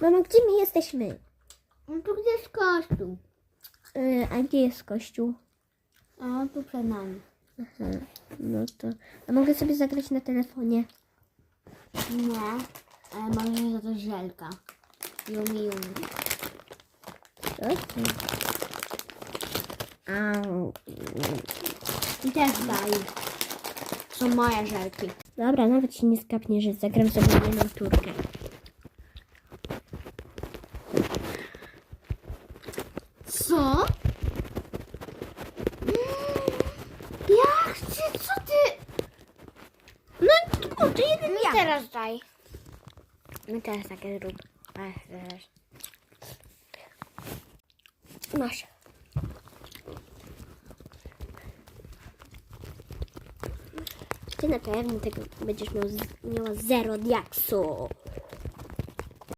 Mamo, gdzie my jesteśmy? No tu gdzie jest kościół? Yy, a gdzie jest kościół? A tu przed nami. Aha, no to... A mogę sobie zagrać na telefonie? Nie. Ale może za to żelka. Yumi yumi. Co? Au. I też daj. Są moje żelki. Dobra, nawet się nie skapnie, że zagram sobie jedną turkę. Co? Ja chcę, co ty? No, kurde, jeden Mi ja. teraz daj. Mi teraz takie zrób. Ech, teraz. Masz. Ty na pewno tego będziesz miał miała zero diaksu.